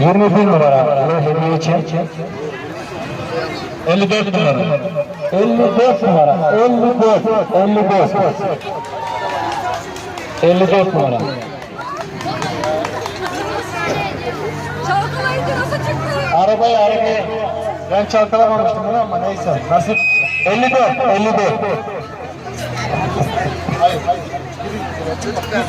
21 numara ve hediye için 54 numara 54 numara 54 54 54 numara? Arabayı arabayı. Ben çalkalamamıştım bunu ama neyse. Nasip. 54 54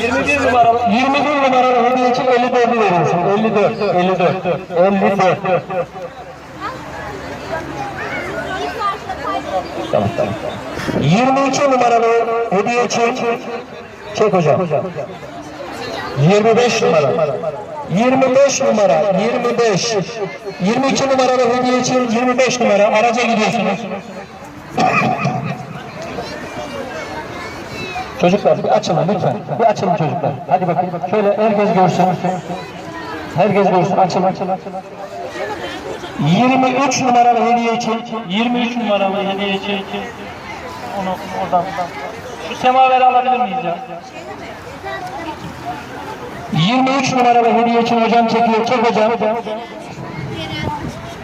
21 numaralı 21 numaralı hediye için 54'ü veriyorsun. 54 54 54 Tamam tamam 22 numaralı hediye için çek hocam. 25 numara. 25 numara 25 22 numaralı hediye için 25 numara. Araca gidiyorsunuz Çocuklar bir açılın lütfen. Bir açılın çocuklar. Hadi bakayım. Şöyle herkes görsün. Herkes görsün. Açılın. 23 numaralı hediye için 23 numaralı hediye için onu oradan şu semaveri alabilir miyiz ya? 23 numaralı hediye için hocam çekiyor. Çek hocam.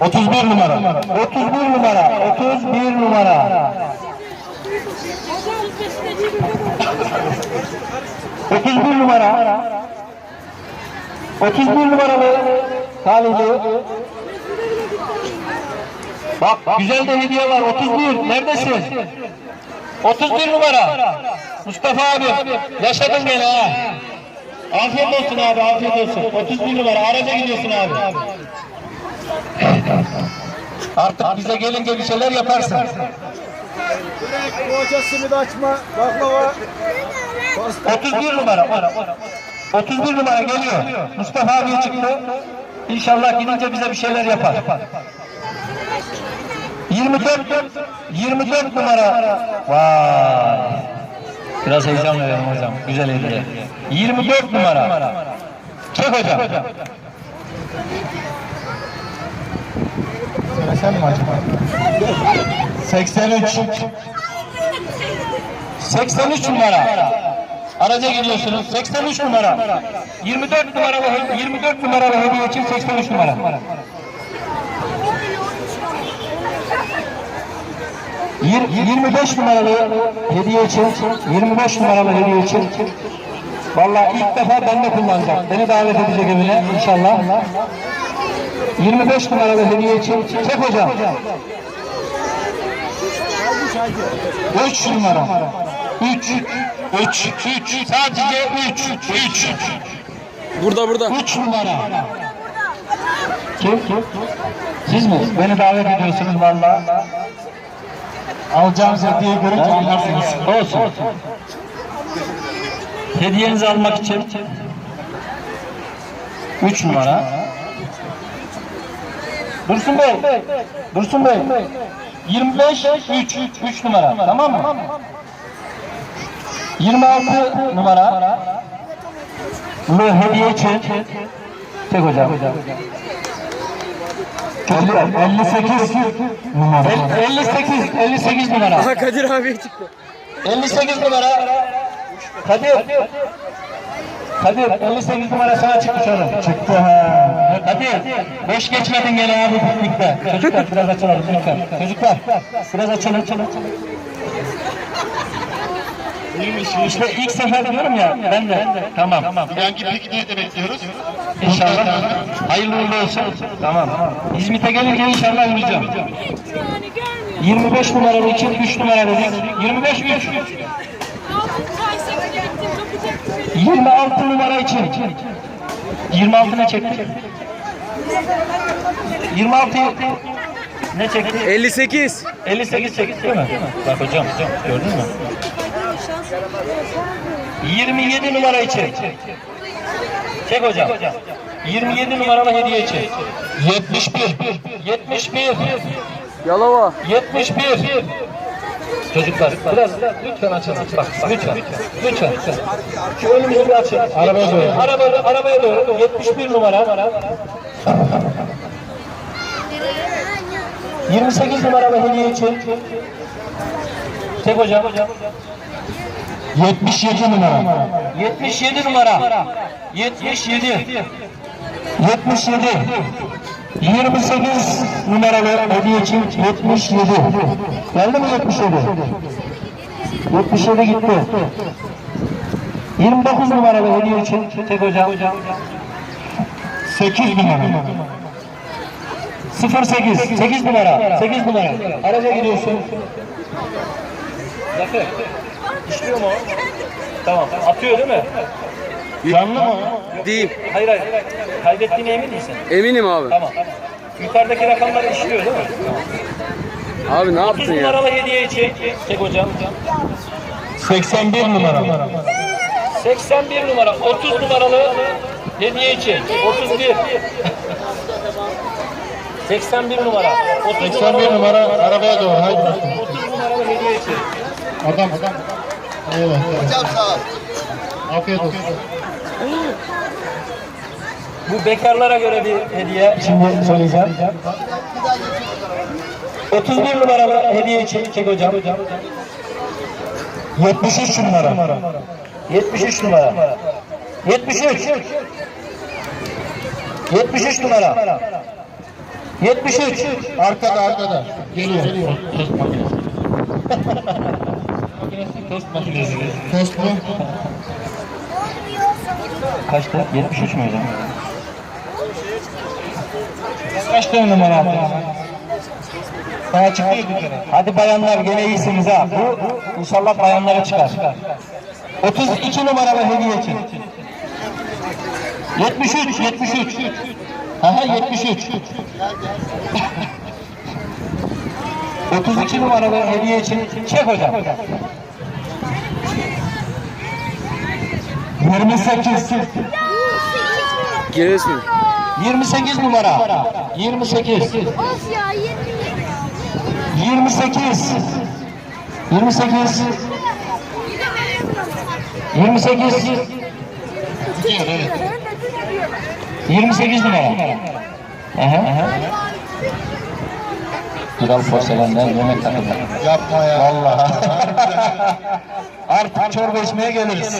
31 numara. 31 numara. 31 numara. 31 numara. 31 numaralı talibi Bak güzel de hediye var. 31 neredesin? 31 numara. Mustafa abi yaşadın gene ha. Afiyet olsun abi afiyet olsun. 31 numara. Araca gidiyorsun abi. Artık bize gelince bir şeyler yaparsın poğaça, simit açma, baklava. 31 numara. 31 numara geliyor. Mustafa abi çıktı. İnşallah gidince bize bir şeyler yapar. 24 24 numara. Vay. Biraz heyecan veriyorum hocam. Güzel hediye. 24 numara. Çek hocam. Söylesem mi acaba? 83. 83 numara. Araca gidiyorsunuz. 83 numara. 24 numaralı 24 numaralı hediye için 83 numara. Yir- 25 numaralı hediye için 25 numaralı hediye için Vallahi ilk defa ben de kullanacağım. Beni davet edecek evine inşallah. 25 numaralı hediye için çek hocam. 3 numara. 3 3 3 sadece 3 3 Burada burada. 3 numara. Kim? Siz mi? Beni davet ediyorsunuz valla. Alacağınız hediyeyi görünce anlarsınız. Olsun. Hediyenizi almak için 3 numara. Dursun Bey. Dursun Bey. 25 3 3 numara. Tamam mı? 26 numara. Bu hediye için tek hocam. Çocuklar 58 numara. 58 58 numara. Aha Kadir abi çıktı. 58 numara. Kadir. Kadir 58 numara sana çıkmış oğlum. Çıktı ha. Kadir. Beş geçmedin gene abi piknikte. Çocuklar biraz açalım lütfen. Çocuklar biraz açalım. açalım. İşte ilk sefer diyorum ya ben de. Tamam. tamam. Hangi pikniği de bekliyoruz? İnşallah. Hayırlı uğurlu olsun. Tamam. İzmit'e gelince inşallah görmüyor. 25 numaralı için 3 numara dedik. 25 3. Altın Kayseri'ye gittim kapacaktım beni. 26 numara için. 26 ne çekti? 26 ne çekti? 58. 58 çekti değil mi? Bak hocam, hocam gördün mü? 27 numara için. Çek hocam. 27 numaralı hediye için. 71. 71. Yalova. 71. Çocuklar biraz lütfen açın. Bak lütfen. Lütfen. Şu önümüzü bir açın. Arabaya doğru. Araba, arabaya doğru. 71 numara. 28 numaralı hediye için. Tek hocam. 77 numara. 77 numara. 77. 77 28 numaralı hediye için 77 geldi mi 77 77 gitti. 29 numaralı hediye için tek hocam. 8 numara 08 8 numara. 8 numara. Araca gidiyorsun. Zafer işliyor mu? Tamam atıyor değil mi? Canlı mı? Değil. Hayır hayır. Kaydettiğine emin misin? Eminim abi. Tamam. Yukarıdaki rakamlar işliyor değil mi? Abi ne 30 yaptın ya? numaralı hediye çek. Çek hocam. 81 numara. 81 numara. 30 numaralı hediye çek. 31. 81 numara. 30 81 numara arabaya doğru. Haydi. 30 numaralı hediye çek. Adam adam. Evet. Hocam sağ ol. Afiyet olsun. Bu bekarlara göre bir hediye. Şimdi söyleyeceğim. 31 numaralı hediye için çek hocam. 73 numara. 73 numara. 73. 73 numara. 73. Arkada arkada. Geliyor. Tost tost makinesi. Tost mu? Kaçtı? 73 mü hocam? Kaçtı numara attı? Daha çıktı Hadi bayanlar gene iyisiniz ha. Bu inşallah bayanlara çıkar. 32 numaralı hediye için. 73, 73. Aha 73. 32 numaralı hediye için çek hocam. 28. Giresun. 28 numara. 28. Of ya 20 28. 28. 28. 28 numara. Aha. Kral porselenden yemek takımı. Yapma ya. Vallahi. Artık çorba içmeye geliriz.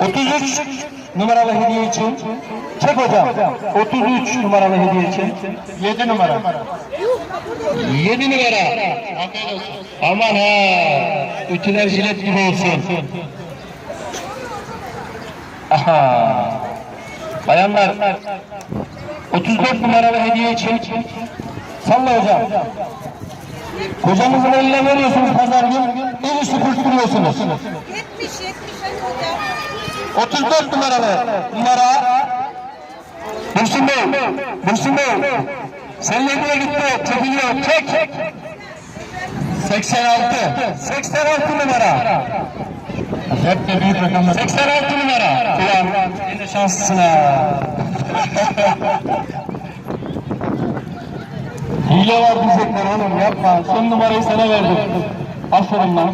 33 numaralı hediye için. Çek hocam. 33 numaralı hediye için. 7 numara. 7 numara. Aman ha. Ütüler jilet gibi olsun. Aha. Bayanlar 34 numaralı hediye için salla hocam. Kocamızın eline veriyorsunuz pazar gün, el üstü kurtuluyorsunuz. 70 70 hadi hocam. 34 numaralı numara. Dursun Bey, Dursun Bey. Seninle nereye gitti? Çekiliyor, çek. 86. 86 numara. Hep de büyük rakamlar. 86 numara. Ulan, yine şanslısın ha. Hile var diyecekler oğlum yapma. Son numarayı sana verdim. Aferin lan.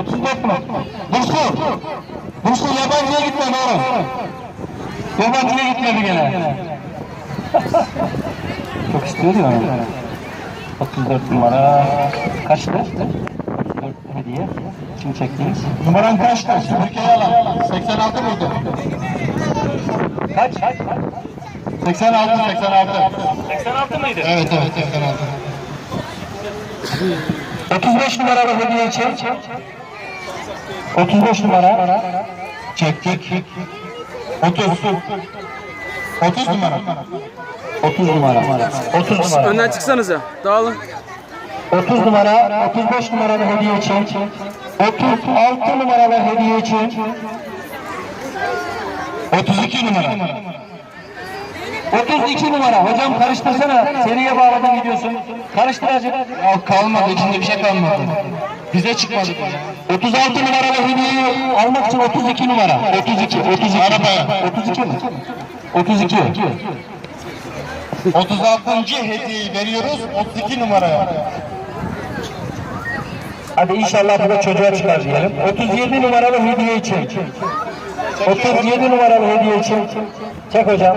34 mu? Dursun. Dursun yabancıya gitmedi oğlum. Yabancıya gitmedi gene. Çok istiyor ya. 34 numara. Kaçtı? 34 hediye. Kim çektiniz? Numaran kaçtı? Süpürgeyi alalım. 86 mıydı? Kaç? 86, 86. 86 mıydı? Evet evet 86. 35 numaralı hediye için. 35 numara. Çektik. 30. 30 numara. 30 numara. 30 numara. Önden çıksanıza. Dağılın. 30 numara, 35 numaralı hediye için. 36 numaralı hediye için. 32 numara. 32 numara. Hocam karıştırsana. Seriye bağladın gidiyorsun. Karıştır. Ya kalmadı içinde bir şey kalmadı. Bize çıkmadı. 36 numaralı hediyeyi almak için 32 numara. 32, 32. Arabaya. 32 mi? 32. 36. hediyeyi veriyoruz 32 numaraya. Hadi inşallah bu da çocuğa çıkar diyelim. 37 numaralı hediye için. 37 numaralı hediye için. Çek hocam.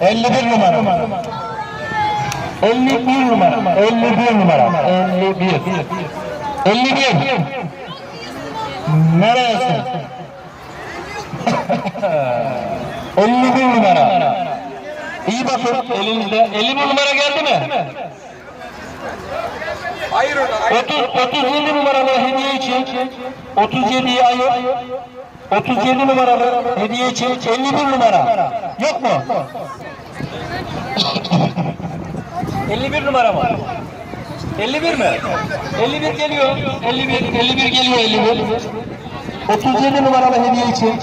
51 numara. 51 numara. 51 numara. 51. 51. Neresi? 51 numara. İyi bakın elinizde. 51 numara geldi mi? Hayır ona. 30, 37 numaralı hediye için 37'yi ayır. 37 numaralı hediye için 51 numara. Yok mu? 51 numara mı? 51 mi? 51 geliyor. 51, 51 geliyor 51. 37 numaralı hediye için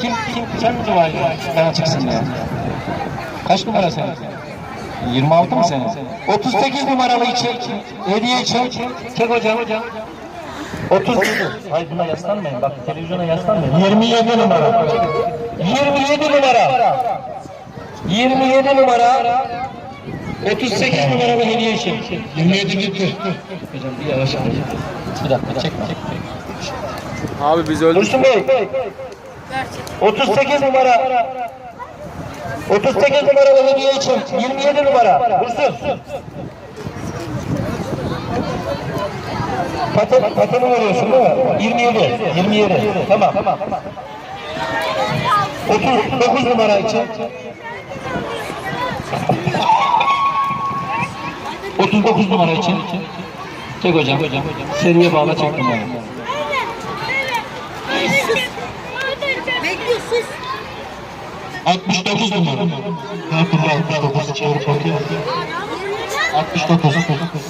kim kim sen mi dua ediyorsun? Bana çıksın ya. Kaç numara senin? 26 mı senin? 38 numaralı için hediye için çek hocam. 37. Hayır buna yaslanmayın. Bak televizyona yaslanmayın. 27 numara. 27 numara. 27 numara. 38 numaralı hediye için. 27 gitti. Hocam bir yavaş yavaş. Bir dakika çek çek. Abi biz öldük. Dursun Bey. 38 numara. 38 numaralı hediye için 27 numara. Dursun. Paten, pateni veriyorsun değil mi? 27. 27. Tamam. 39 numara için. 39 numara için. Çek hocam. Seriye bağla çek numarayı. Bekliyor sus. 69 numara. Her türlü 69 çevirip bakıyor. 69.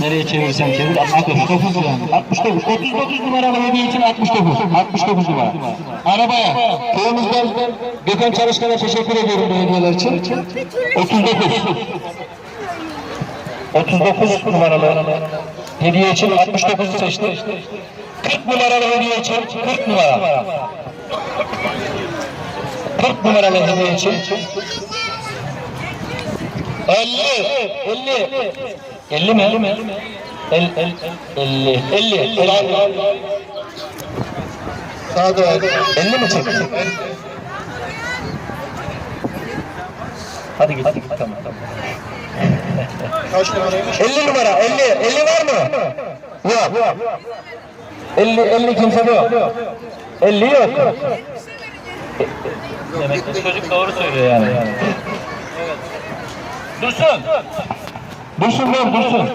Nereye çevirsen çevir 69 yani. 69. 39 numaralı hediye için 69. 69 numara. Arabaya. Köyümüzden Gökhan Çalışkan'a teşekkür ediyorum bu hediyeler için. 39. 39 numaralı hediye için 69'u seçti. 40 numaralı hediye için 40 numara. 40 numaralı hediye için 50 50 50 mi? 50 mi? 50 50 50 50 Daha da 50 mi çekti? Hadi git. Tamam tamam. Kaç numaraymış? 50 numara. 50. 50 var mı? Yok. 50 50 kimse yok. 50 yok. Demek ki çocuk doğru söylüyor yani. Dursun. Dursun ver dursun.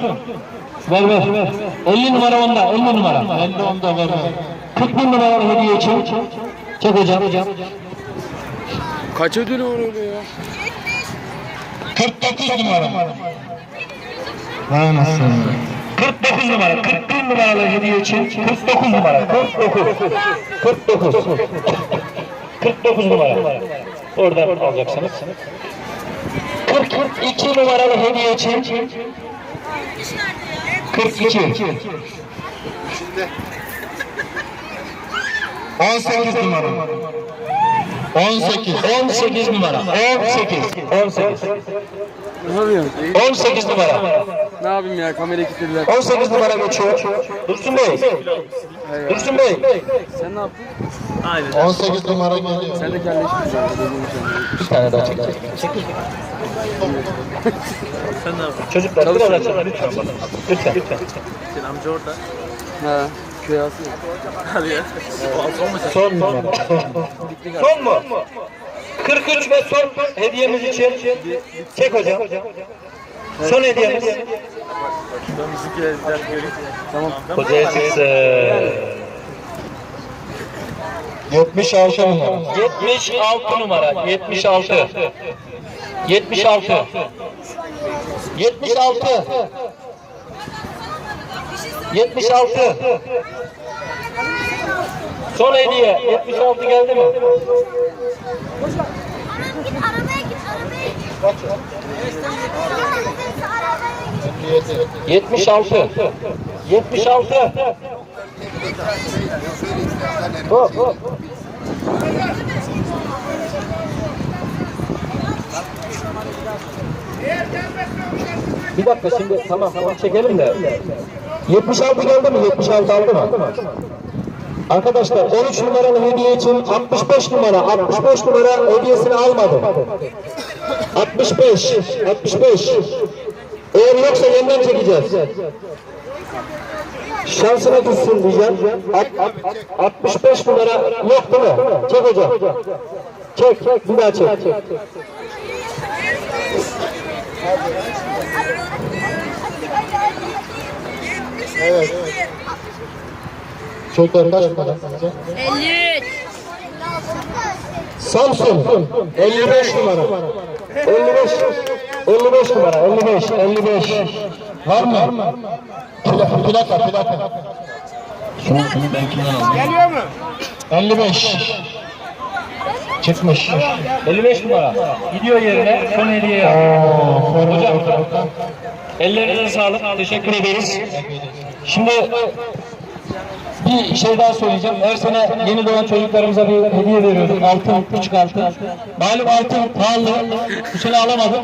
Ver ver. 50 numara onda. 50 numara. 50 onda ver ver. 40 bin numaralı hediye için. Çek hocam. Kaç ödülü var öyle ya? 49 numara. Vay anasını. 49 numara. 41 numaralı hediye için 49 numara. 49. 49. 49 numara. Oradan alacaksınız. 42 numaralı hediye için 42. 18 numara. 18. 18 numara. 18. 18. Ne yapıyorsun? 18 numara. Ne yapayım ya kamerayı kilitlediler. 18 numara geçiyor. Dursun Bey. Dursun Bey. Sen ne yaptın? 18 numara geliyor. Sen de kelleşmişsin. Bir tane daha çek. Çek. Sen ne yapıyorsun? Çocuklar biraz açın lütfen. Lütfen. Lütfen. Ha. Köy ağası yok. Son numara. Son mu? 43 ve son hediyemiz için çek hocam. Son hediyemiz. Tamam. Hocaya çıksın. 76 numara. 76 numara. 76. 76. 76. 76. Son hediye. 76 geldi mi? Arabaya git arabaya git. Arabaya git. 76. 76. Hop hop. Bir dakika şimdi tamam tamam çekelim de. 76 geldi mi? 76 aldı mı? Arkadaşlar 13 numaralı hediye için 65 numara 65 numara hediyesini almadım. 65 65 Eğer yoksa yeniden çekeceğiz. Şansına düşsün diyeceğim. Alt- alt- 65 numara yok değil mi? Çek hocam. Çek, çek, bir daha çek. Evet. Çocuklar kaç numara? 53. Samsun 55 numara. 55 55 numara 55 55. Var mı? Plaka plaka plaka. Şunu şunu ben kimden aldım? Geliyor mu? 55. Çıkmış. 55 numara. Gidiyor yerine son hediye Hocam ellerinize sağlık. Teşekkür ederiz. Şimdi bir şey daha söyleyeceğim. Her sene yeni doğan çocuklarımıza bir hediye veriyorduk. Altın, küçük altın. Malum altın pahalı. Bu sene alamadım.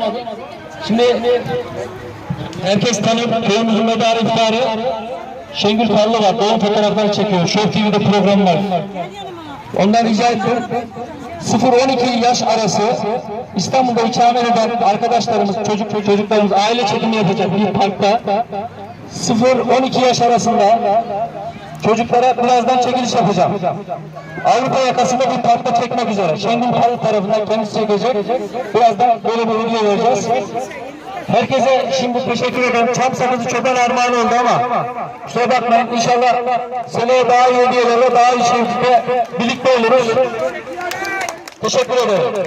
Şimdi herkes tanır. Köyümüzün medarı iftarı. Şengül Tarlı var. Doğum fotoğrafları çekiyor. Show TV'de program var. Ondan rica ettim. 0-12 yaş arası İstanbul'da ikamet eden arkadaşlarımız, çocuk çocuklarımız aile çekimi yapacak bir parkta 0-12 yaş arasında çocuklara birazdan çekiliş yapacağım. Avrupa yakasında bir parkta çekmek üzere. Şengül Park tarafından kendisi çekecek. Birazdan böyle bir video vereceğiz. Herkese şimdi teşekkür ederim. Çam sakızı çoban armağanı oldu ama kusura bakmayın inşallah seneye daha iyi hediyelerle daha iyi şekilde birlikte oluruz. Teşekkür ederim.